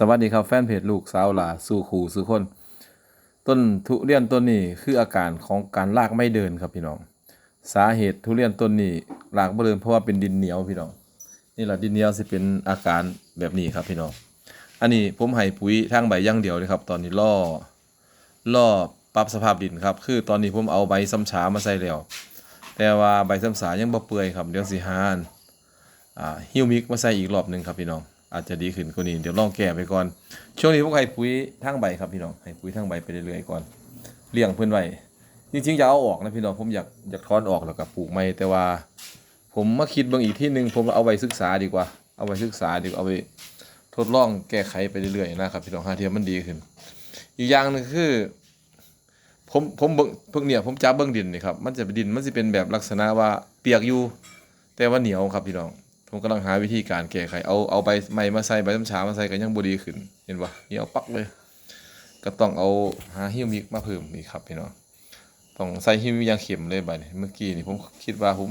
สวัสดีครับแฟนเพจลูกสาวหลาสู่ขู่สู่คน ต้นทุเรียนต้นนี้คืออาการของการรากไม่เดินครับพี่น้อง สาเหตุทุเรียนต้นนี้รากไม่เดินเพราะว่าเป็นดินเหนียวพี่น้อง นี่แหละดินเหนียวสิเป็นอาการแบบนี้ครับพี่น้อง อันนี้ผมให้ปุ๋ยทางใบย่างเดียวเลยครับ ตอนนี้ล่อล่อปรับสภาพดินครับ คือตอนนี้ผมเอาใบซ้ำฉามาใส่แล้ว แต่ว่าใบซ้ำฉายังบ่เปื่อยครับเดี๋ยวสิหานอ่าฮิวมิกมาใส่อีกรอบหนึ่งครับพี่น้อง อาจจะดีขึ้นกว่านี้เดี๋ยวลองแก้ไปก่อน ช่วงนี้พวกให้ปุ๋ยทั้งใบครับพี่น้องให้ปุ๋ยทั้งใบไปเรื่อยๆก่อนเลี้ยงเพื่อนไว้จริงๆจะเอาออกนะพี่น้องผมอยากอยากถอนออกแล้วก็ปลูกใหม่แต่ว่า ผมมาคิดบางอีกที่หนึ่งผมเอาไว้ศึกษาดีกว่า เอาไว้ศึกษาดีกว่าเอาไปทดลองแก้ไขไปเรื่อยๆนะครับพี่น้องหาเทียมมันดีขึ้น อีกอย่างหนึงคือผมผมเบิ่งเพิ่งเนี่ยผมจับเบิ่งดินนี่ครับมันจะเป็นดินมันจะเป็นแบบลักษณะว่าเปียกอยู่ แต่ว่าเหนียวครับพี่น้อง ผมกำลังหาวิธีการแก้ไขเอาเอาใบไม้มาใส่ใบน้ำชามาใส่ก็ยังบดีขึ้น เห็นปะเหนียวปักเลย ก็ต้องเอาหาฮิวมิกมาเพิ่มอีกครับพี่น้องต้องใส่ฮิวมิกยางเข็มเลยบัดนี้เมื่อกี้นี่ผมคิดว่าผม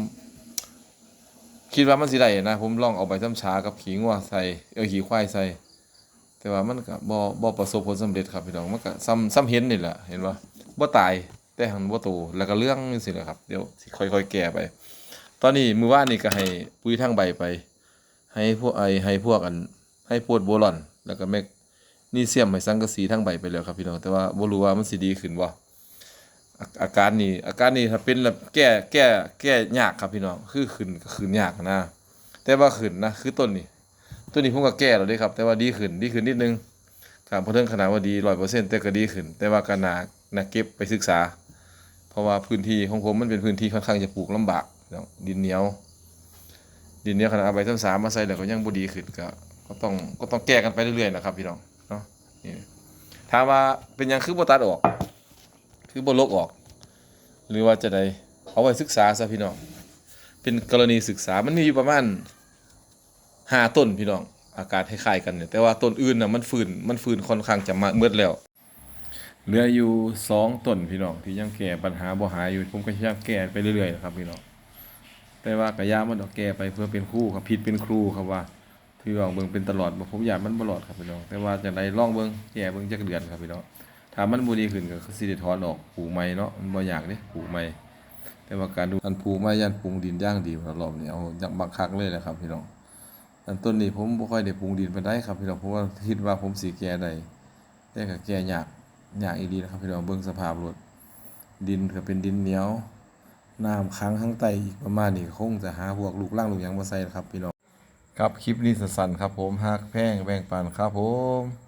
คิดว่ามันสิได้นะ ผมลองเอาใบน้ำชากับขี้งัวใส่เออขี้ควายใส่ แต่ว่ามันก็บ่บ่ประสบผลสำเร็จครับพี่น้องมันก็ซ้ำซ้ำเห็นนี่แหละเห็นปะบ่ตายแต่หันบ่โตแล้วก็เรื่องจังซี่แหละครับเดี๋ยวค่อยๆแก้ไป ตอนนี้มือว่านนี่ก็ให้ปุ๋ยทั้งใบไป ให้พวกไอให้พวกอัน ให้พวดโบลอน แล้วก็แมกนีเซียมให้สังกะสีทั้งใบไปแล้วครับพี่น้องแต่ว่าบ่รู้ว่ามันสิดีขึ้นบ่อาอาการนี้อาการนี้ถ้าเป็นแบบแก้แก้แก้ยากครับพี่น้องคือขึ้นก็ขึ้นยากนะ แต่ว่าขึ้นนะคือต้นนี้ต้นนี้ผมก็แก้แล้วเด้ครับ แต่ว่าดีขึ้นดีขึ้นนิดนึงครับบ่ถึงขนาดว่าดี100%แต่ก็ดีขึ้น แต่ว่าก็น่าน่าเก็บไปศึกษา เพราะว่าพื้นที่ของผมมันเป็นพื้นที่ค่อนข้างจะปลูกลำบาก ดินเหนียว ดินเหนียวขนาดเอาใบซ้ำสามมาใส่แล้วก็ยังบ่ดีขึ้นก็ก็ต้องก็ต้องแก้กันไปเรื่อยๆนะครับพี่น้องเนาะนี่ถามว่าเป็นยังคือบ่ตัดออก คือบ่ลกออก หรือว่าจะได้เอาไว้ศึกษาซะพี่น้องเป็นกรณีศึกษามันมีอยู่ประมาณห้าต้นพี่น้องอากาศคล้ายๆกันเนี่ยแต่ว่าต้นอื่นน่ะมันฟืนมันฟืนค่อนข้างจะมาเมืดแล้วเหลืออยู่สองต้นพี่น้องที่ยังแก้ปัญหาบ่หายอยู่ผมก็ยายแก้ไปเรื่อยๆนะครับพี่น้อง แต่ว่ากะยามันเอาแก้ไปเพื่อเป็นครูครับผิดเป็นครูครับว่าพี่น้องเบิ่งเป็นตลอดบ่ผมอยากมันบ่รอดครับพี่น้อง แต่ว่าจังไดลองเบิ่งแก้เบิ่งจักเดือนครับพี่น้องถ้ามันบ่ดีขึ้นก็สิได้ถอนออกปลูกใหม่เนาะมันบ่อยากเด้ปลูกใหม่แต่ว่าการดูอันปลูกใหม่ยันปรุงดินอย่างดีรอบนี้เอาอย่างบักคักเลยแหละครับพี่น้องอันต้นนี้ผมบ่ค่อยได้ปรุงดินปานใดครับพี่น้องเพราะว่าคิดว่าผมสิแก้ได้แต่ก็แก้ยากยางอีดีนะครับพี่น้องเบิ่งสภาพรถดินก็เป็นดินเหนียว น้ำค้างข้างใต้อีกประมาณนี้คงจะหาพวกลูกล่างลูกหยังมาใส่ครับพี่น้องครับคลิปนี้สั้นๆครับผมฮักแพงแบ่งปันครับผม